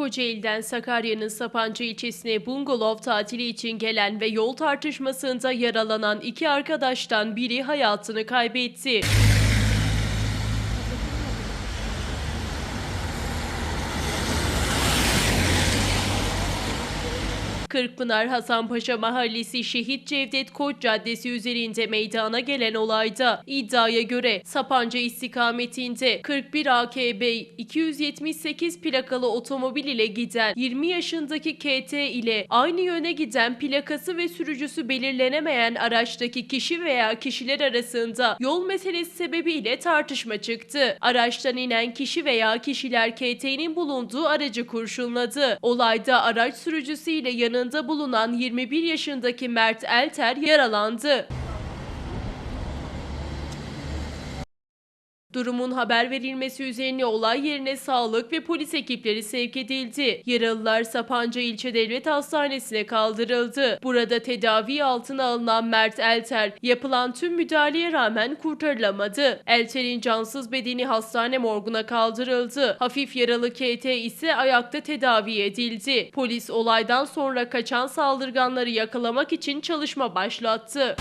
Kocaeli'den Sakarya'nın Sapanca ilçesine bungalov tatili için gelen ve yol tartışmasında yaralanan iki arkadaştan biri hayatını kaybetti. Kırkpınar Hasanpaşa Mahallesi Şehit Cevdet Koç Caddesi üzerinde meydana gelen olayda iddiaya göre Sapanca istikametinde 41 AKB 278 plakalı otomobil ile giden 20 yaşındaki KT ile aynı yöne giden plakası ve sürücüsü belirlenemeyen araçtaki kişi veya kişiler arasında yol meselesi sebebiyle tartışma çıktı. Araçtan inen kişi veya kişiler KT'nin bulunduğu aracı kurşunladı. Olayda araç sürücüsü ile yanında bulunan 21 yaşındaki Mert Elter yaralandı. Durumun haber verilmesi üzerine olay yerine sağlık ve polis ekipleri sevk edildi. Yaralılar Sapanca İlçe Devlet Hastanesi'ne kaldırıldı. Burada tedavi altına alınan Mert Elter yapılan tüm müdahaleye rağmen kurtarılamadı. Elter'in cansız bedeni hastane morguna kaldırıldı. Hafif yaralı KT ise ayakta tedavi edildi. Polis olaydan sonra kaçan saldırganları yakalamak için çalışma başlattı.